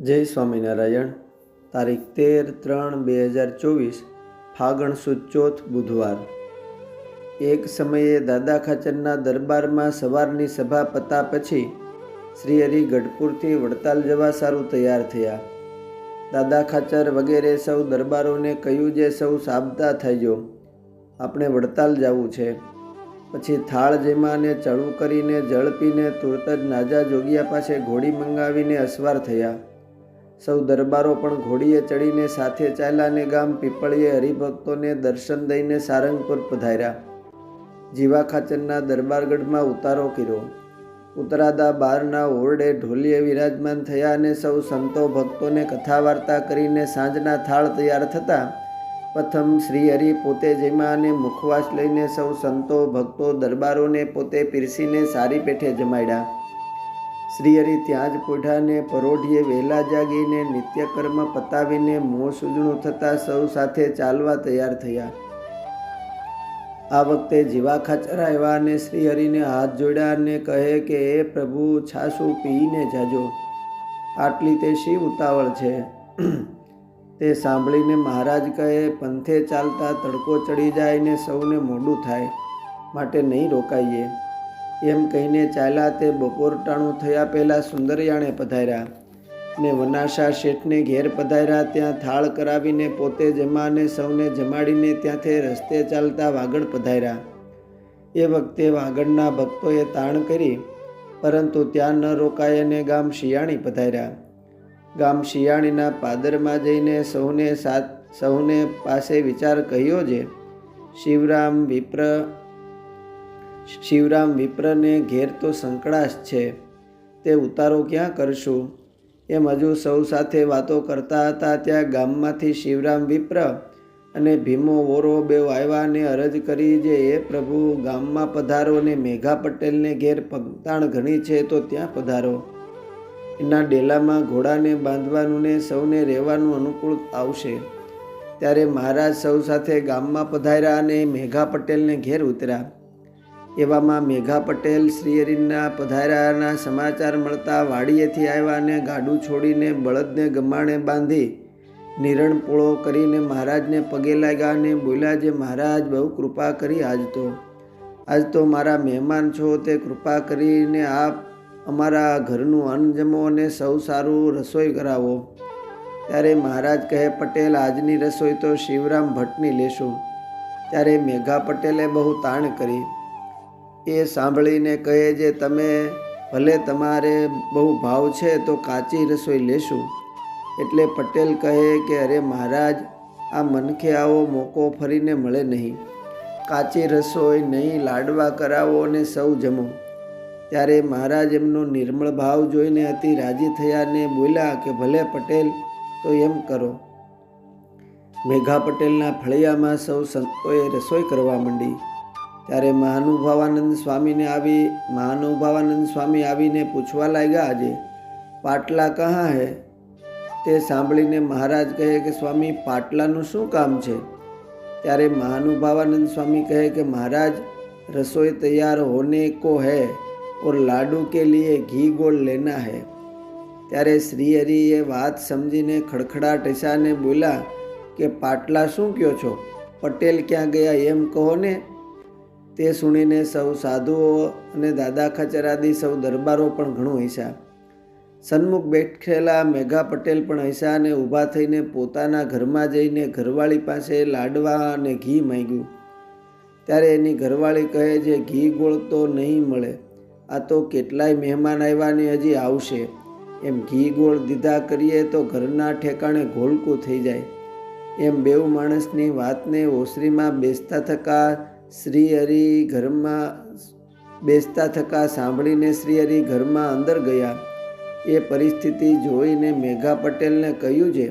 જય સ્વામિનારાયણ. તારીખ તેર ત્રણ બે હજાર ચોવીસ, ફાગણ સુદ ચોથ, બુધવાર. એક સમયે દાદા ખાચરના દરબારમાં સવારની સભા પતા પછી શ્રી હરિ ગઢપુરથી વડતાલ જવા સારું તૈયાર થયા. દાદા ખાચર વગેરે સૌ દરબારોને કહ્યું જે સૌ સાબદા થઈજો આપણે વડતાલ જવું છે. પછી થાળ જેમાને ચડવું કરીને જળ પીને તુરત જ નાજા જોગિયા પાસે ઘોડી મંગાવીને અસવાર થયા. સૌ દરબારો પણ ઘોડીએ ચડીને સાથે ચાલ્યાને ગામ પીપળીએ હરિભક્તોને દર્શન દઈને સારંગપુર પધાર્યા. જીવા ખાચરના દરબારગઢમાં ઉતારો કર્યો. ઉતરાદા બારના ઓરડે ઢોલીએ વિરાજમાન થયા અને સૌ સંતો ભક્તોને કથા વાર્તા કરીને સાંજના થાળ તૈયાર થતા પ્રથમ શ્રી હરિ પોતે જેમાં અને મુખવાસ લઈને સૌ સંતો ભક્તો દરબારોને પોતે પીરસીને સારી પેઠે જમાડ્યા. શ્રી હરિ ત્યાં જ પોઢાને પરોઢીએ વહેલા જાગીને નિત્યકર્મ પતાવીને મોં સૂજણું થતાં સૌ સાથે ચાલવા તૈયાર થયા. આ વખતે જીવા ખાચરા આવ્યા અને શ્રી હરિને હાથ જોડ્યા અને કહે કે એ પ્રભુ, છાશું પીને જાજો. આટલી તે શી ઉતાવળ છે? તે સાંભળીને મહારાજ કહે, પંથે ચાલતા તડકો ચડી જાય ને સૌને મોડું થાય. માટે નહીં રોકાઈએ. એમ કહીને ચાલ્યા તે બપોરટાણું થયા પહેલાં સુંદરિયાણે પધાર્યા. ને વનાશા શેઠને ઘેર પધાર્યા, ત્યાં થાળ કરાવીને પોતે જમાને સૌને જમાડીને ત્યાંથી રસ્તે ચાલતા વાગડ પધાર્યા. એ વખતે વાગડના ભક્તોએ તાણ કરી, પરંતુ ત્યાં ન રોકાય અને ગામ શિયાળી પધાર્યા. ગામ શિયાળીના પાદરમાં જઈને સૌને સાત, સૌને પાસે વિચાર કહ્યો છે શિવરામ, વિપ્ર શિવરામ વિપ્રને ઘેર તો સંકળાશ છે. તે ઉતારો ક્યાં કરશું? એમ હજુ સૌ સાથે વાતો કરતા હતા ત્યાં ગામમાંથી શિવરામ વિપ્ર અને ભીમો ઓરો બેવ આવ્યા અને અરજ કરી જે એ પ્રભુ, ગામમાં પધારો ને મેઘા પટેલને ઘેર પગતાણ ઘણી છે તો ત્યાં પધારો. એના ડેલામાં ઘોડાને બાંધવાનું ને સૌને રહેવાનું અનુકૂળ આવશે. ત્યારે મહારાજ સૌ સાથે ગામમાં પધાર્યા અને મેઘા પટેલને ઘેર ઉતર્યા. એવામાં મેઘા પટેલ શ્રીહરિના પધાર્યાના સમાચાર મળતા વાડીએથી આવ્યા અને ગાડું છોડીને બળદને ગમાણે બાંધી નિરણપોળો કરીને મહારાજને પગે લાગ્યા અને બોલ્યા, જે મહારાજ, બહુ કૃપા કરી આજ તો. આજ તો મારા મહેમાન છો, તે કૃપા કરીને આપ અમારા ઘરનું અન્ન જમો અને સૌ સારું રસોઈ કરાવો. ત્યારે મહારાજ કહે, પટેલ, આજની રસોઈ તો શિવરામ ભટ્ટની લેશું. ત્યારે મેઘા પટેલે બહુ તાણ કરી. એ સાંભળીને કહે જે તમે ભલે તમારે બહુ ભાવ છે તો કાચી રસોઈ લેશું. એટલે પટેલ કહે કે, અરે મહારાજ, આ મનખે આવો મોકો ફરીને મળે નહીં. કાચી રસોઈ નહીં, લાડવા કરાવો અને સૌ જમો. ત્યારે મહારાજ એમનો નિર્મળ ભાવ જોઈને અતિ રાજી થયા ને બોલ્યા કે, ભલે પટેલ, તો એમ કરો. મેઘા પટેલના ફળિયામાં સૌ સંતોએ રસોઈ કરવા માંડી. ત્યારે મહાનુભાવાનંદ સ્વામીને આવી, મહાનુભાવાનંદ સ્વામી આવીને પૂછવા લાગ્યા, આજે પાટલા કહાં હે? તે સાંભળીને મહારાજ કહે કે, સ્વામી, પાટલાનું શું કામ છે? ત્યારે મહાનુભાવાનંદ સ્વામી કહે કે, મહારાજ, રસોઈ તૈયાર હોને કો હે ઓર લાડુ કે લીએ ઘી ગોળ લેના હે? ત્યારે શ્રી હરિએ વાત સમજીને ખડખડા હસાને બોલ્યા કે, પાટલા શું કહો છો? પટેલ ક્યાં ગયા એમ કહો ને? તે સુણીને સૌ સાધુઓ અને દાદા ખચરાદી સૌ દરબારો પણ ઘણું હસ્યા સન્મુખ બેઠેલા મેઘા પટેલ પણ હસ્યા અને ઊભા થઈને પોતાના ઘરમાં જઈને ઘરવાળી પાસે લાડવા અને ઘી માંગ્યું. ત્યારે એની ઘરવાળી કહે છે, ઘી ગોળ તો નહીં મળે. આ તો કેટલાય મહેમાન આવ્યા ને હજી આવશે. એમ ઘી ગોળ દીધા કરીએ તો ઘરના ઠેકાણે ઘોલકું થઈ જાય. એમ બેઉ માણસની વાતને ઓસરીમાં બેસતા થકા શ્રી હરિ ઘરમાં બેસતા થકા સાંભળીને શ્રી હરિ ઘરમાં અંદર ગયા. એ પરિસ્થિતિ જોઈને મેઘા પટેલને કહ્યું છે,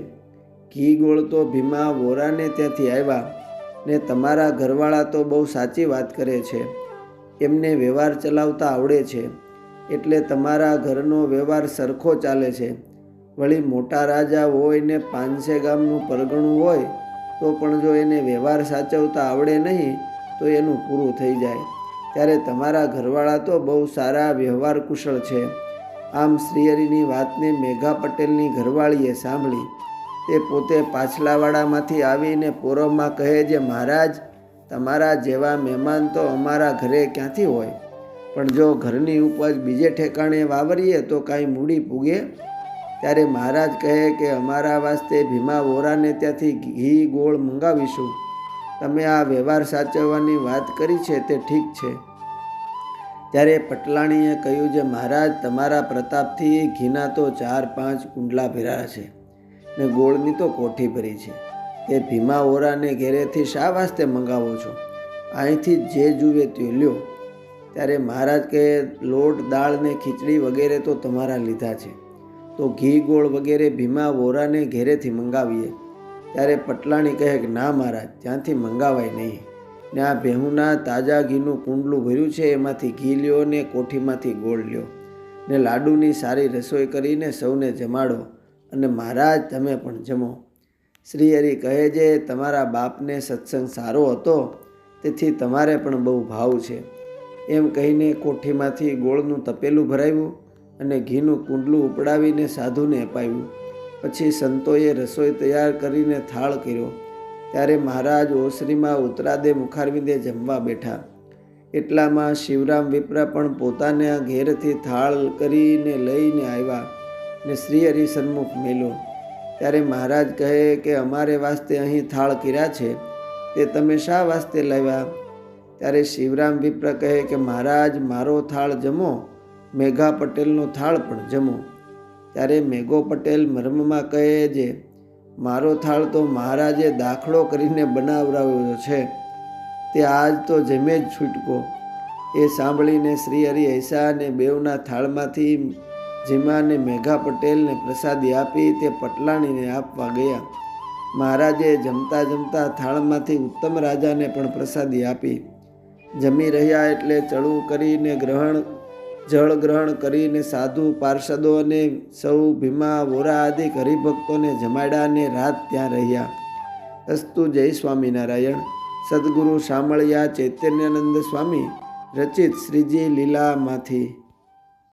ઘી ગોળ તો ભીમા વોરાને ત્યાંથી આવ્યા ને તમારા ઘરવાળા તો બહુ સાચી વાત કરે છે. એમને વ્યવહાર ચલાવતા આવડે છે, એટલે તમારા ઘરનો વ્યવહાર સરખો ચાલે છે. વળી મોટા રાજા હોય ને પાંચસે ગામનું પરગણું હોય તો પણ જો એને વ્યવહાર સાચવતા આવડે નહીં તો એનું પૂરું થઈ જાય. ત્યારે તમારા ઘરવાળા તો બહુ સારા વ્યવહાર કુશળ છે. આમ શ્રીહરિની વાતને મેઘા પટેલની ઘરવાળીએ સાંભળી. તે પોતે પાછલાવાડામાંથી આવીને પોરવમાં કહે જે મહારાજ, તમારા જેવા મહેમાન તો અમારા ઘરે ક્યાંથી હોય? પણ જો ઘરની ઉપજ બીજે ઠેકાણે વાવરીએ તો કાંઈ મૂડી પૂગે? ત્યારે મહારાજ કહે કે અમારા વાસ્તે ભીમા વોરાને ત્યાંથી ઘી ગોળ મંગાવીશું. તમે આ વ્યવહાર સાચવવાની વાત કરી છે તે ઠીક છે. ત્યારે પટલાણીએ કહ્યું જે મહારાજ, તમારા પ્રતાપથી ઘીના તો ચાર પાંચ કુંડલા ભેરા છે ને ગોળની તો કોઠી ભરી છે. તે ભીમા ઓરાને ઘેરેથી શા વાસ્તે મંગાવો છો? અહીંથી જે જુએ તે લ્યો. ત્યારે મહારાજ કહે, લોટ, દાળ ને ખીચડી વગેરે તો તમારા લીધા છે. તો ઘી ગોળ વગેરે ભીમા વોરાને ઘેરેથી મંગાવીએ. ત્યારે પટલાણી કહે કે, ના મહારાજ, ત્યાંથી મંગાવાય નહીં. ને આ ભેહુના તાજા ઘીનું કુંડલું ભર્યું છે, એમાંથી ઘી લ્યો ને કોઠીમાંથી ગોળ લ્યો ને લાડુની સારી રસોઈ કરીને સૌને જમાડો અને મહારાજ, તમે પણ જમો. શ્રી હરિ કહે છે, તમારા બાપને સત્સંગ સારો હતો, તેથી તમારે પણ બહુ ભાવ છે. એમ કહીને કોઠીમાંથી ગોળનું તપેલું ભરાવ્યું અને ઘીનું કુંડલું ઉપડાવીને સાધુને અપાવ્યું. પછી સંતોએ રસોઈ તૈયાર કરીને થાળ કર્યો. ત્યારે મહારાજ ઓસરીમાં ઉતરાદે મુખારવિંદે જમવા બેઠા. એટલામાં શિવરામ વિપ્રા પણ પોતાના ઘેરથી થાળ કરીને લઈને આવ્યા ને શ્રી હરિ સન્મુખ મેલો ત્યારે મહારાજ કહે કે અમારે વાસ્તે અહીં થાળ કર્યા છે. તે તમે શા વાસ્તે લાવ્યા? ત્યારે શિવરામ વિપ્ર કહે કે મહારાજ, મારો થાળ જમો. મેઘા પટેલનો થાળ પણ જમો. ત્યારે મેઘો પટેલ મર્મમાં કહે છે, મારો થાળ તો મહારાજે દાખલો કરીને બનાવરાવ્યો છે. તે આજ તો જમે જ છૂટકો. એ સાંભળીને શ્રી હરિ અને બેવના થાળમાંથી જીમાને મેઘા પટેલને પ્રસાદી આપી તે પટલાણીને આપવા ગયા. મહારાજે જમતા જમતા થાળમાંથી ઉત્તમ રાજાને પણ પ્રસાદી આપી. જમી રહ્યા એટલે ચડું કરીને ગ્રહણ જળ ગ્રહણ કરીને સાધુ, પાર્ષદો અને સૌ ભીમા, વોરા આદિ હરિભક્તોને જમાડ્યા અને રાત ત્યાં રહ્યા. અસ્તુ જય સ્વામિનારાયણ. સદગુરુ શામળિયા ચૈતન્યાનંદ સ્વામી, રચિત શ્રીજી લીલામાંથી.